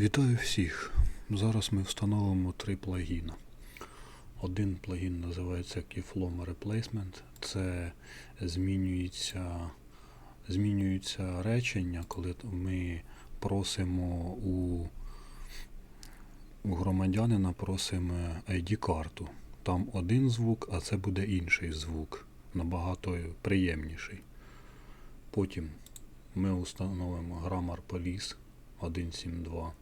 Вітаю всіх! Зараз ми встановимо три плагіна. Один плагін називається Keyflow Replacement. Це змінюється, змінюється речення, коли ми просимо у, у громадянина просимо ID-карту. Там один звук, а це буде інший звук, набагато приємніший. Потім ми встановимо Grammar Police 172.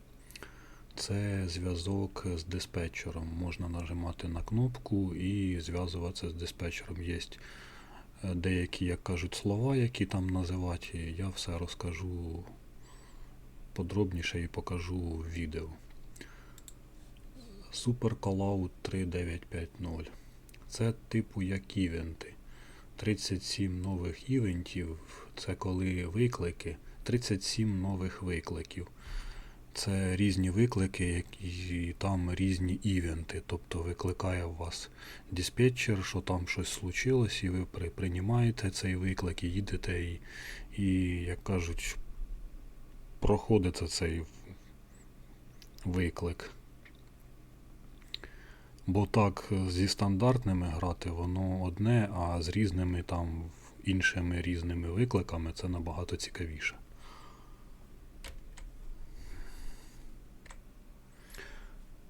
Це зв'язок з диспетчером. Можна нажимати на кнопку і зв'язуватися з диспетчером. Є деякі, як кажуть, слова, які там називати. Я все розкажу подробніше і покажу в відео. Super Callout 3950. Це типу як івенти. 37 нових івентів. Це коли виклики. 37 нових викликів. Це різні виклики, і там різні івенти. Тобто викликає у вас диспетчер, що там щось случилось, і ви при- приймаєте цей виклик, і їдете, і, і як кажуть, проходите цей виклик. Бо так зі стандартними грати воно одне, а з різними там іншими різними викликами це набагато цікавіше.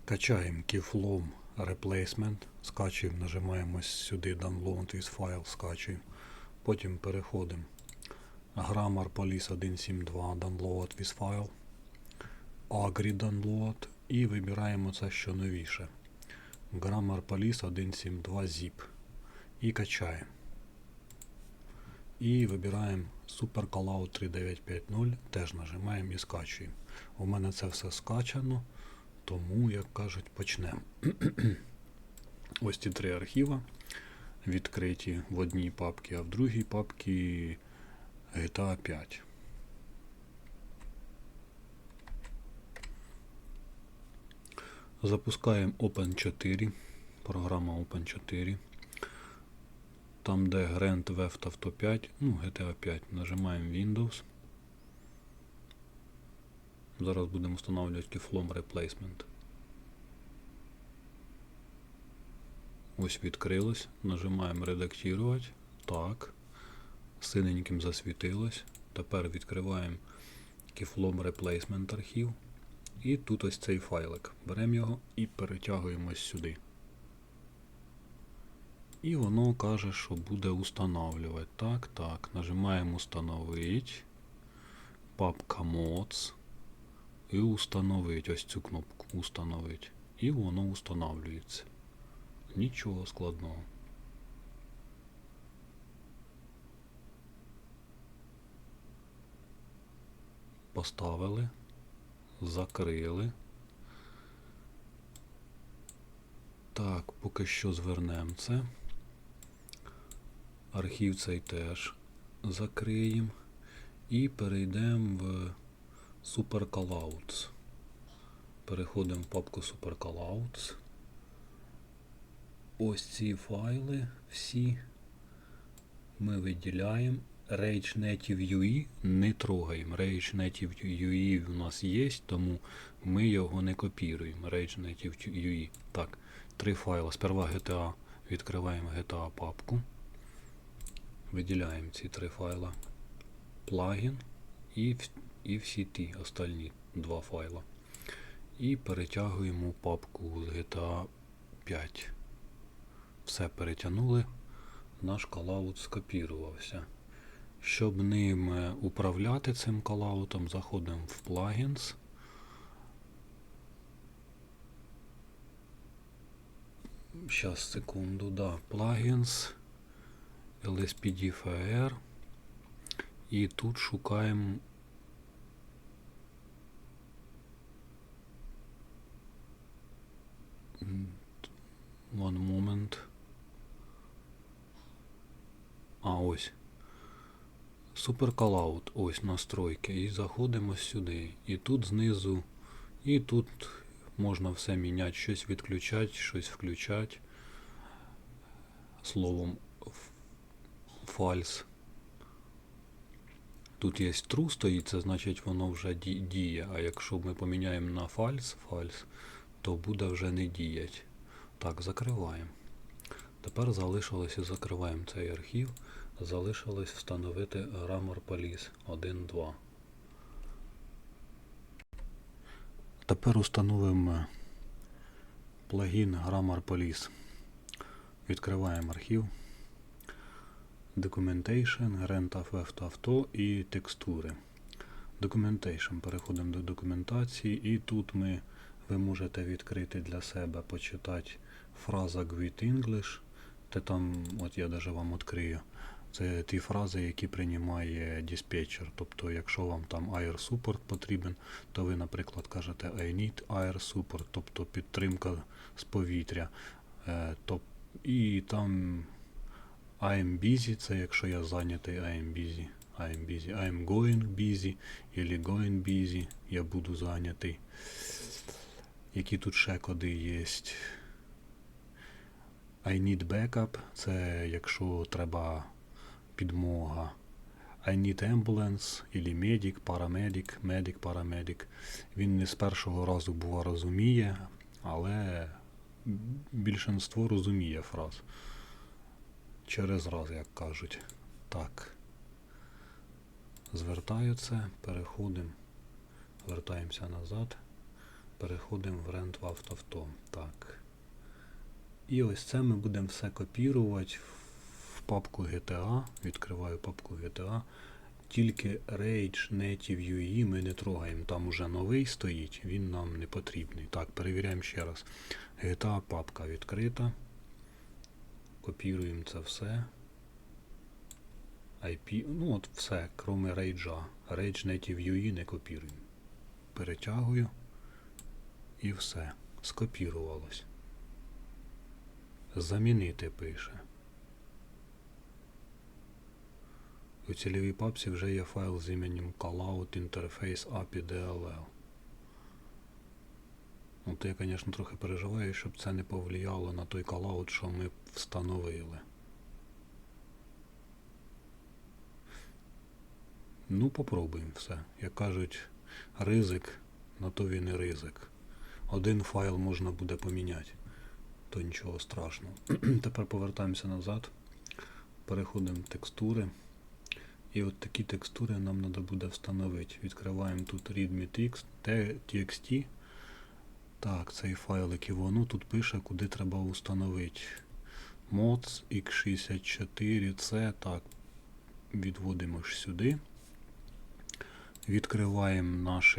Качаємо Keyflow Replacement, скачуємо, нажимаємо сюди Download with File, скачуємо. Потім переходимо Grammar Police 172 Download with File, Agri Download і вибираємо це, що новіше. Grammar Police 172 Zip. І качаємо. І вибираємо Super Callout 3950, теж нажимаємо і скачуємо. У мене це все скачано. Тому, як кажуть, почнемо. Ось ці три архіва відкриті в одній папці, а в другій папці GTA 5. Запускаємо Open 4, програма Open 4. Там, де Grand Theft Auto 5, ну, GTA 5, нажимаємо Windows. Зараз будемо встановлювати Keyflow Replacement. Ось відкрилось. Нажимаємо редактувати. Так. Синеньким засвітилось. Тепер відкриваємо Keyflow Replacement архів. І тут ось цей файлик. Беремо його і перетягуємось сюди. І воно каже, що буде установлювати. Так, так. Нажимаємо установити. Папка mods. І установити ось цю кнопку установити. І воно установлюється. Нічого складного. Поставили, закрили. Так, поки що звернемо це. Архів цей теж закриємо. І перейдемо в Super Callouts. Переходимо в папку Super Callouts. Ось ці файли всі ми виділяємо. Rage не трогаємо. Rage UI у нас є, тому ми його не копіруємо. Rage. Так, три файли. Сперва GTA відкриваємо GTA папку. Виділяємо ці три файла. Плагін і, і всі ті остальні два файла. І перетягуємо папку з GTA 5. Все перетягнули. Наш калаут скопірувався. Щоб ним е, управляти цим калаутом, заходимо в Plugins. Щас, секунду, да. Plugins, LSPDFR. І тут шукаємо One moment. А, ось. Callout, ось настройки. І заходимо сюди. І тут знизу. І тут можна все міняти, щось відключати, щось включати. Словом, фальс. Тут є true стоїть, це значить воно вже діє. А якщо ми поміняємо на false, false, то буде вже не діять. Так, закриваємо. Тепер залишилось і закриваємо цей архів. Залишилось встановити Grammar Police 1.2. Тепер установимо плагін Grammar Police. Відкриваємо архів. Documentation, Rent of Auto і текстури. Documentation. Переходимо до документації і тут ми, ви можете відкрити для себе, почитати фраза Greet English. Те там, от я даже вам відкрию. Це ті фрази, які приймає диспетчер. Тобто, якщо вам там Air Support потрібен, то ви, наприклад, кажете I need Air Support, тобто підтримка з повітря. Е, і там I'm busy, це якщо я зайнятий, I'm busy. I'm busy. I'm going busy. Или going busy. Я буду зайнятий. Які тут ще коди є? I need backup. Це якщо треба підмога. I need ambulance, или medic, paramedic, medic, paramedic. Він не з першого разу бува розуміє, але більшинство розуміє фраз. Через раз, як кажуть. Так. Це, переходимо, вертаємося назад, переходимо в рент в автовто. Так. І ось це ми будемо все копірувати в папку GTA. Відкриваю папку GTA. Тільки Rage Native UE ми не трогаємо. Там уже новий стоїть, він нам не потрібний. Так, перевіряємо ще раз. GTA папка відкрита. Копіруємо це все. IP, ну от все, кроме Rage. Rage Native UE не копіруємо. Перетягую і все. Скопірувалось. Замінити пише. У цільовій папці вже є файл з іменем callout interface API DLL. От я, звісно, трохи переживаю, щоб це не повлияло на той callout, що ми встановили. Ну, попробуємо все. Як кажуть, ризик, на то він і ризик. Один файл можна буде поміняти, то нічого страшного. Тепер повертаємося назад, переходимо в текстури. І от такі текстури нам треба буде встановити. Відкриваємо тут readme txt. Так, цей файлик і воно тут пише, куди треба установити. mods x64c. Так, відводимо ж сюди. Відкриваємо наш.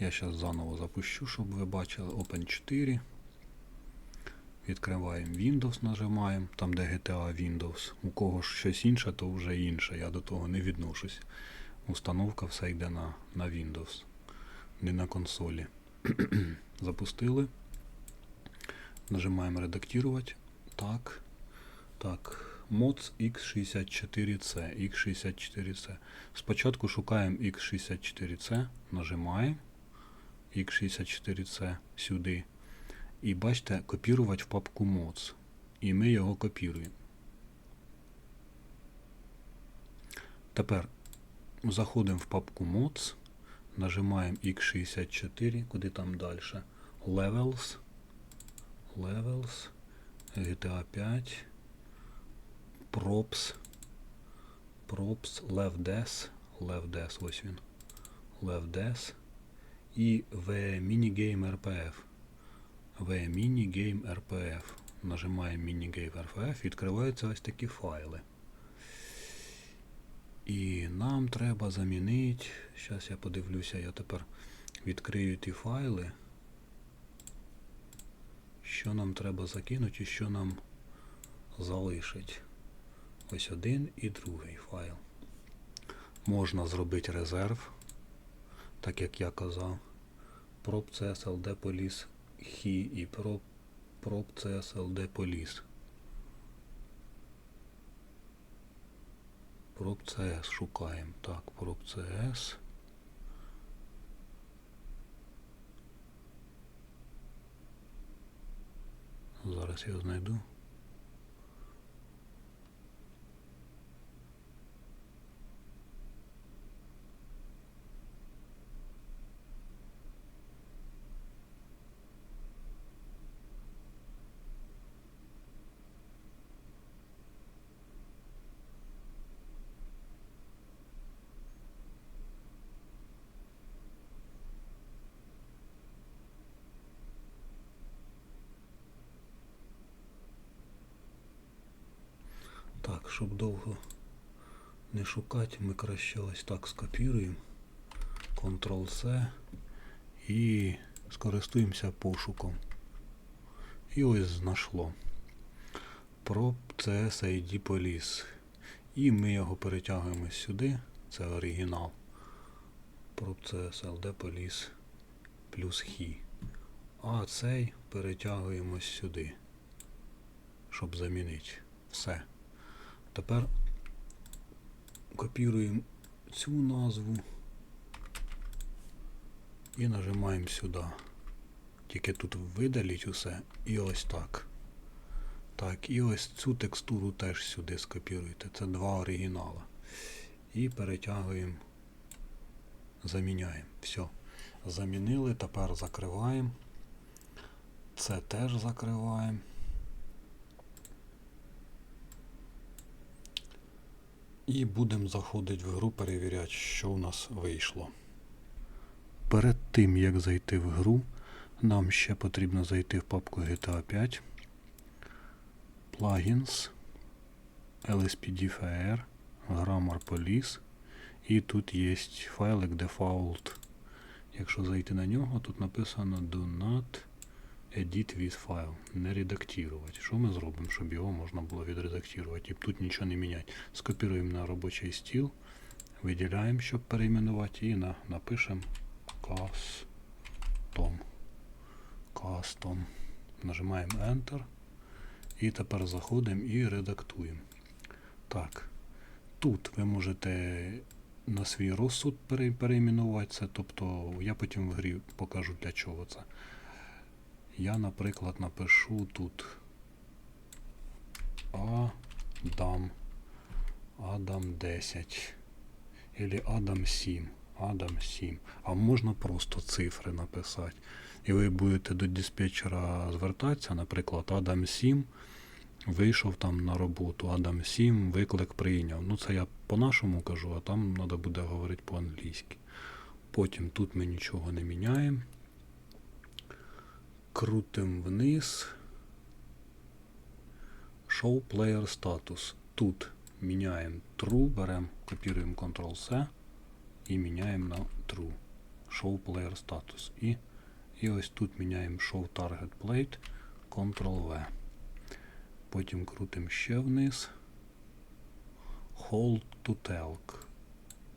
Я зараз заново запущу, щоб ви бачили. Open 4. Відкриваємо Windows, нажимаємо, там де GTA Windows. У кого ж щось інше, то вже інше. Я до того не відношусь. Установка все йде на, на Windows, не на консолі. Запустили. Нажимаємо редактувати. Так. Так. mods x64c. x64c. Спочатку шукаємо x64c, нажимаємо x64c сюди. І бачите, копірувати в папку mods. І ми його копіруємо. Тепер заходимо в папку mods, нажимаємо x64, куди там далі. Levels. Levels. GTA 5. Props. Props. LevDes. LevDes, ось він. LevDes. І в Minigame RPF. В Minigame RPF. Нажимаємо Minigame RPF, відкриваються ось такі файли. І нам треба замінити. Зараз я подивлюся, я тепер відкрию ті файли. Що нам треба закинути і що нам залишить. Ось один і другий файл. Можна зробити резерв, так як я казав. Prop CSLD Police Хі і Prop, prop CSLD Police. Prop CS шукаємо. Так, Prop CS. Зараз я знайду. Щоб довго не шукати, ми краще ось так скопіруємо. Ctrl-C і скористуємося пошуком. І ось знайшло. Prop CS ID Police. І ми його перетягуємо сюди. Це оригінал. Prop CS LD Police плюс He. А цей перетягуємо сюди. Щоб замінити. Все. Тепер копіруємо цю назву і нажимаємо сюди. Тільки тут видаліть усе і ось так. Так, і ось цю текстуру теж сюди скопіруйте. Це два оригінала. І перетягуємо, заміняємо. Все. Замінили, тепер закриваємо. Це теж закриваємо. І будемо заходити в гру, перевіряти, що у нас вийшло. Перед тим, як зайти в гру, нам ще потрібно зайти в папку GTA 5, Plugins, LSPDFR, Grammar Police. І тут є файлик Default. Якщо зайти на нього, тут написано Do not edit with file. Не редактувати. Що ми зробимо, щоб його можна було відредактувати? І тут нічого не міняти. Скопіруємо на робочий стіл, виділяємо, щоб перейменувати, і на, напишемо custom. Custom. Нажимаємо Enter. І тепер заходимо і редактуємо. Так. Тут ви можете на свій розсуд пере- перейменувати це. Тобто я потім в грі покажу для чого це. Я, наприклад, напишу тут Адам Адам 10 или Адам 7. Адам 7. А можна просто цифри написати. І ви будете до диспетчера звертатися, наприклад, Адам 7 вийшов там на роботу, Адам 7 виклик прийняв. Ну це я по-нашому кажу, а там треба буде говорити по-англійськи. Потім тут ми нічого не міняємо. Крутим вниз. Show Player Status. Тут міняємо True, беремо, копіруємо Ctrl-C і міняємо на True. Show Player Status. І, і ось тут міняємо Show Target Plate, Ctrl-V. Потім крутимо ще вниз. Hold to Telk.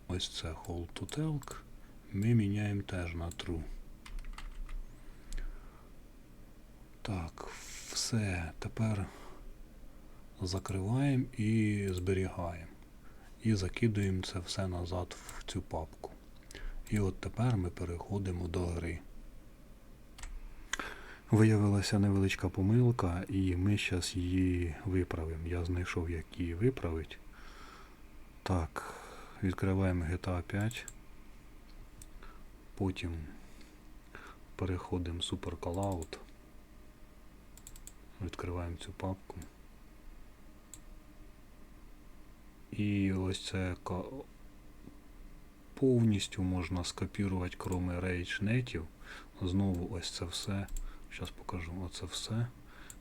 Ось це Hold to Telk. Ми міняємо теж на True. Так, все. Тепер закриваємо і зберігаємо. І закидуємо це все назад в цю папку. І от тепер ми переходимо до гри. Виявилася невеличка помилка, і ми зараз її виправимо. Я знайшов, як її виправити. Так, відкриваємо GTA 5. Потім переходимо в Super Callout. Відкриваємо цю папку. І ось це повністю можна скопірувати, крім RageNetів. Знову ось це все. Зараз покажу. Оце все.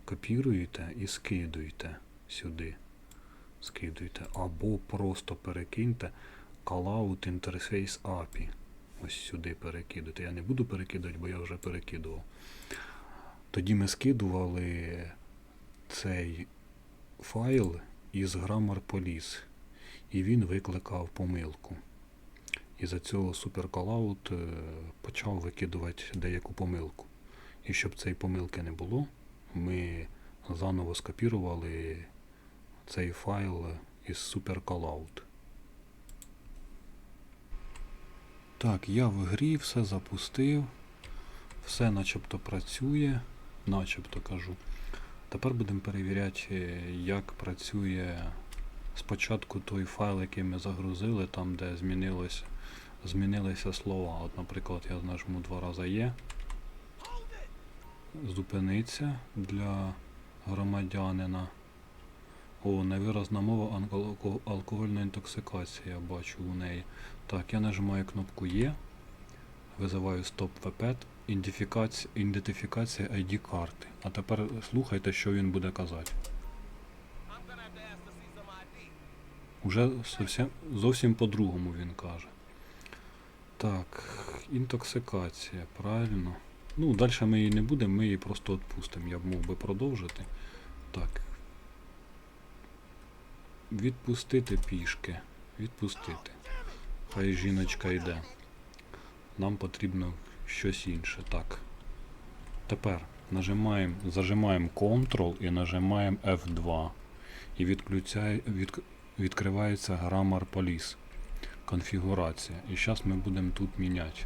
Копіруєте і скидуєте сюди. Скидуєте. Або просто перекиньте Callout Interface API. Ось сюди перекидати. Я не буду перекидати, бо я вже перекидував. Тоді ми скидували цей файл із Grammar Police. І він викликав помилку. І за цього SuperCallout е, почав викидувати деяку помилку. І щоб цієї помилки не було, ми заново скопірували цей файл із SuperCallout. Так, я в грі все запустив, все начебто працює, начебто кажу. Тепер будемо перевіряти, е, як працює спочатку той файл, який ми загрузили, там де змінилось, змінилися слова. От, наприклад, я нажму два рази Є. Зупиниться для громадянина. О, невиразна мова алкогольної інтоксикації, я бачу у неї. Так, я нажимаю кнопку Є. Визиваю Stop VPET, ідентифікація, ID карти. А тепер слухайте, що він буде казати. Уже зовсім, зовсім по-другому він каже. Так, інтоксикація, правильно. Ну, далі ми її не будемо, ми її просто відпустимо. Я б мог би продовжити. Так. Відпустити пішки. Відпустити. Хай жіночка йде. Нам потрібно щось інше. Так. Тепер нажимаємо, зажимаємо Ctrl і нажимаємо F2. І відключає, від, відкривається Grammar Police. Конфігурація. І зараз ми будемо тут міняти.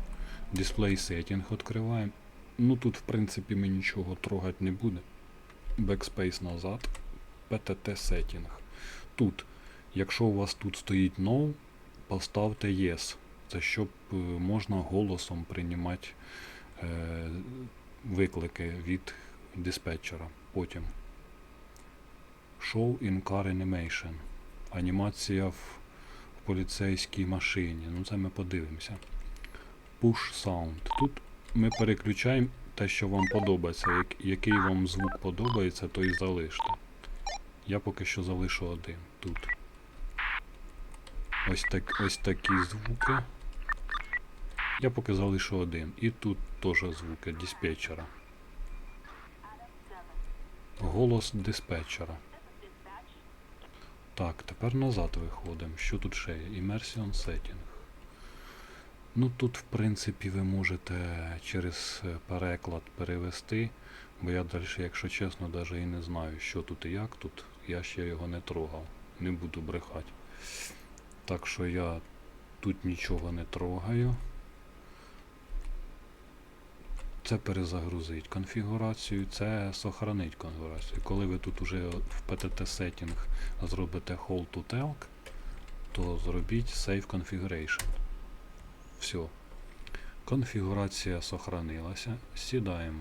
Display Setting відкриваємо. Ну тут, в принципі, ми нічого трогати не будемо. Backspace назад. PTT Setting. Тут, якщо у вас тут стоїть No, поставте Yes. Це щоб е, можна голосом приймати е, виклики від диспетчера. Потім Show in Car Animation. Анімація в, поліцейській машині. Ну це ми подивимося. Push Sound. Тут ми переключаємо те, що вам подобається. Як, який вам звук подобається, то і залиште. Я поки що залишу один тут. Ось, так, ось такі звуки. Я поки залишу один. І тут теж звуки диспетчера. Голос диспетчера. Так, тепер назад виходимо. Що тут ще є? Immersion Setting. Ну тут, в принципі, ви можете через е, переклад перевести, бо я далі, якщо чесно, навіть і не знаю, що тут і як тут. Я ще його не трогав. Не буду брехати. Так що я тут нічого не трогаю. Це перезагрузить конфігурацію, це сохранить конфігурацію. Коли ви тут уже в PTT Setting зробите Hold to Talk, то зробіть Save Configuration. Все. Конфігурація сохранилася. Сідаємо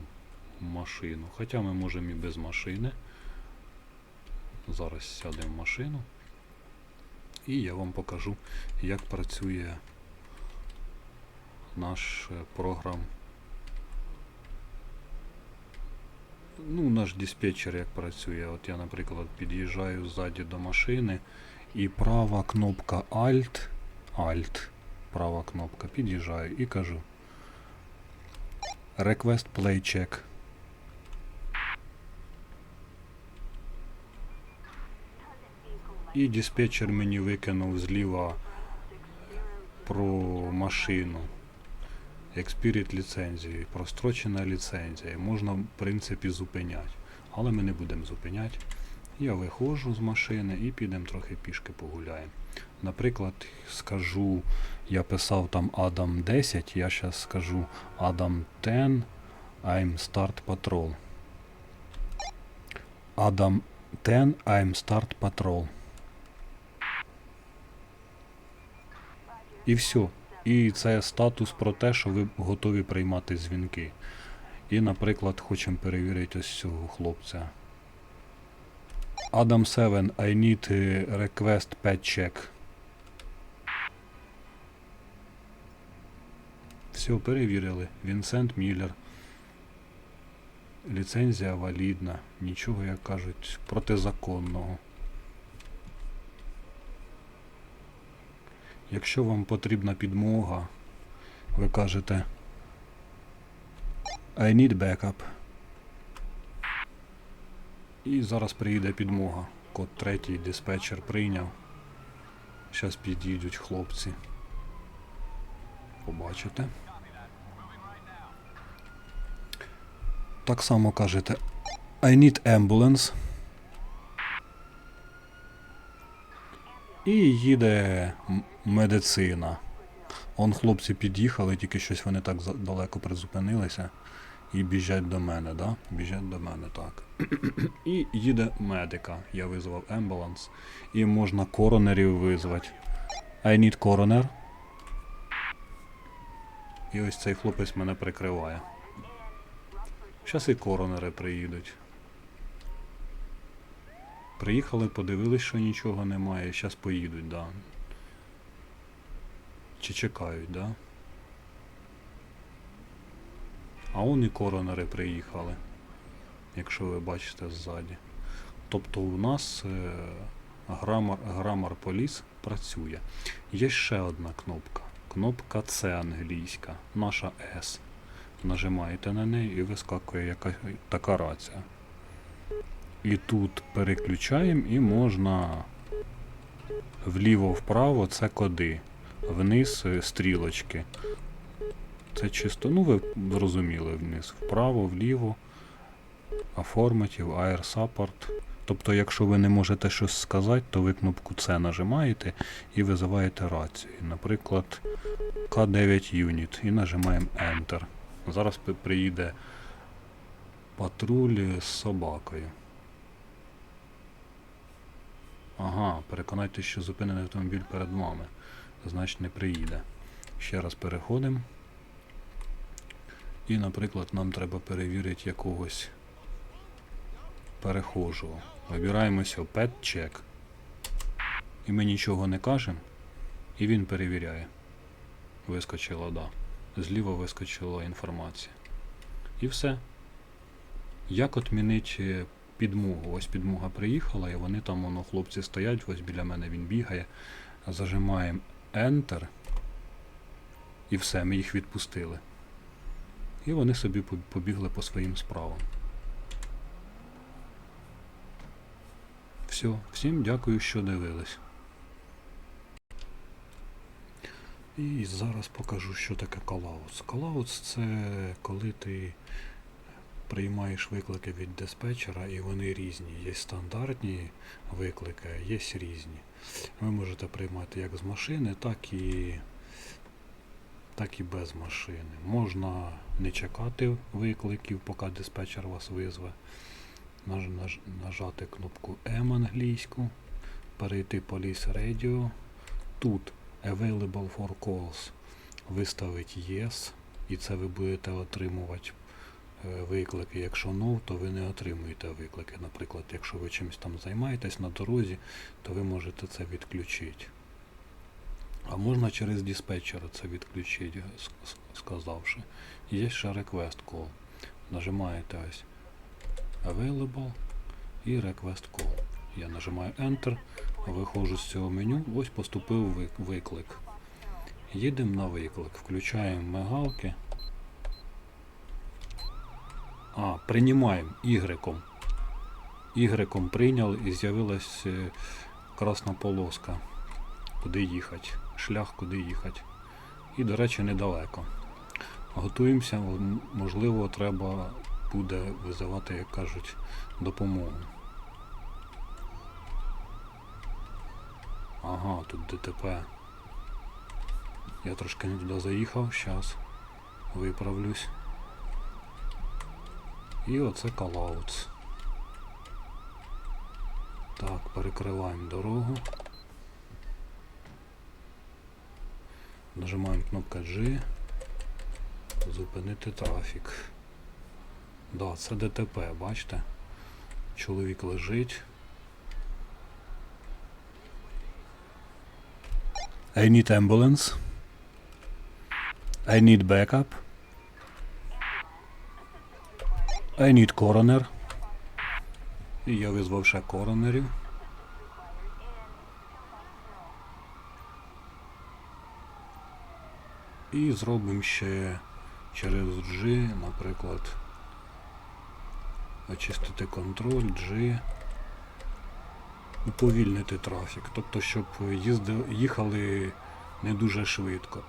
в машину. Хоча ми можемо і без машини. Зараз сядемо в машину. І я вам покажу, як працює наш е, програм. Ну, наш диспетчер як працює. От я, наприклад, під'їжджаю ззаді до машини і права кнопка Alt, Alt, права кнопка, під'їжджаю і кажу Request Play Check. І диспетчер мені викинув зліва про машину. Expirit ліцензії, прострочена ліцензія. Можна, в принципі, зупиняти. Але ми не будемо зупиняти. Я виходжу з машини і підемо трохи пішки погуляємо. Наприклад, скажу, я писав там Adam 10, я зараз скажу Adam 10, I'm Start Patrol. Adam 10, I'm Start Patrol. І все. І це статус про те, що ви готові приймати дзвінки. І, наприклад, хочемо перевірити ось цього хлопця. Adam 7, I need request pet check. Все, перевірили. Вінсент Міллер. Ліцензія валідна. Нічого, як кажуть, протизаконного. Якщо вам потрібна підмога, ви кажете I need backup. І зараз приїде підмога. Код третій диспетчер прийняв. Зараз підійдуть хлопці. Побачите. Так само кажете I need ambulance. І їде медицина. Он хлопці під'їхали, тільки щось вони так далеко призупинилися. І біжать до мене, да? Біжать до мене, так. І їде медика. Я визвав ембуланс. І можна коронерів визвати. I need coroner. І ось цей хлопець мене прикриває. Зараз і коронери приїдуть. Приїхали, подивились, що нічого немає, зараз поїдуть, да. Чи чекають, да? А он і коронери приїхали, якщо ви бачите ззаді. Тобто у нас е, Grammar, Grammar Police працює. Є ще одна кнопка. Кнопка C англійська, наша S. Нажимаєте на неї і вискакує яка, така рація. І тут переключаємо і можна вліво-вправо це коди. Вниз е, стрілочки. Це чисто, ну ви зрозуміли вниз. Вправо, вліво, Affirmative, Air Support. Тобто, якщо ви не можете щось сказати, то ви кнопку C нажимаєте і визиваєте рацію. Наприклад, K9 Unit і нажимаємо Enter. Зараз приїде патруль з собакою. Ага, переконайтеся, що зупинений автомобіль перед вами. Значить не приїде. Ще раз переходимо. І, наприклад, нам треба перевірити якогось перехожого. Вибираємося Pet Check. І ми нічого не кажемо. І він перевіряє. Вискочила да. Зліва вискочила інформація. І все. Як отмінити підмогу? Ось підмога приїхала, і вони там, воно, хлопці стоять, ось біля мене він бігає. Зажимаємо Enter. І все, ми їх відпустили. І вони собі побігли по своїм справам. Все, всім дякую, що дивились. І зараз покажу, що таке Callouts. Callouts це коли ти приймаєш виклики від диспетчера і вони різні. Є стандартні виклики, є різні. Ви можете приймати як з машини, так і, так і без машини. Можна не чекати викликів, поки диспетчер вас визве. Наж, наж, нажати кнопку M англійську, перейти Police Radio. Тут Available for Calls виставить Yes, і це ви будете отримувати виклики. Якщо No, то ви не отримуєте виклики. Наприклад, якщо ви чимось там займаєтесь на дорозі, то ви можете це відключити. А можна через диспетчера це відключити, сказавши. Є ще Request Call. Нажимаєте ось Available і Request Call. Я нажимаю Enter, виходжу з цього меню, ось поступив виклик. Їдемо на виклик, включаємо мигалки. А, приймаємо Y. Y прийняли і з'явилась е, красна полоска. Куди їхати. Шлях, куди їхати. І, до речі, недалеко. Готуємося, можливо, треба буде визивати, як кажуть, допомогу. Ага, тут ДТП. Я трошки не туди заїхав, зараз виправлюсь. І оце калаутс. Так, перекриваємо дорогу. Нажимаємо кнопка G. Зупинити трафік. Да, це ДТП, бачите? Чоловік лежить. I need ambulance. I need backup. I need coroner. І я визвав ще коронерів. І зробимо ще через G, наприклад, очистити контроль, G, уповільнити трафік. Тобто, щоб їзди, їхали не дуже швидко.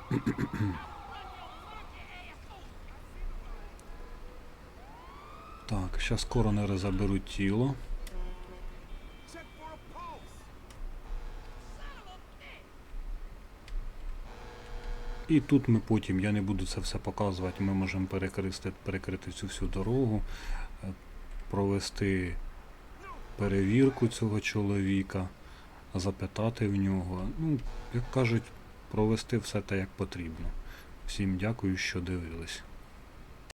Так, зараз коронери заберуть тіло. І тут ми потім, я не буду це все показувати, ми можемо перекрити, перекрити цю всю дорогу, е, провести перевірку цього чоловіка, запитати в нього. Ну, як кажуть, провести все те, як потрібно. Всім дякую, що дивились.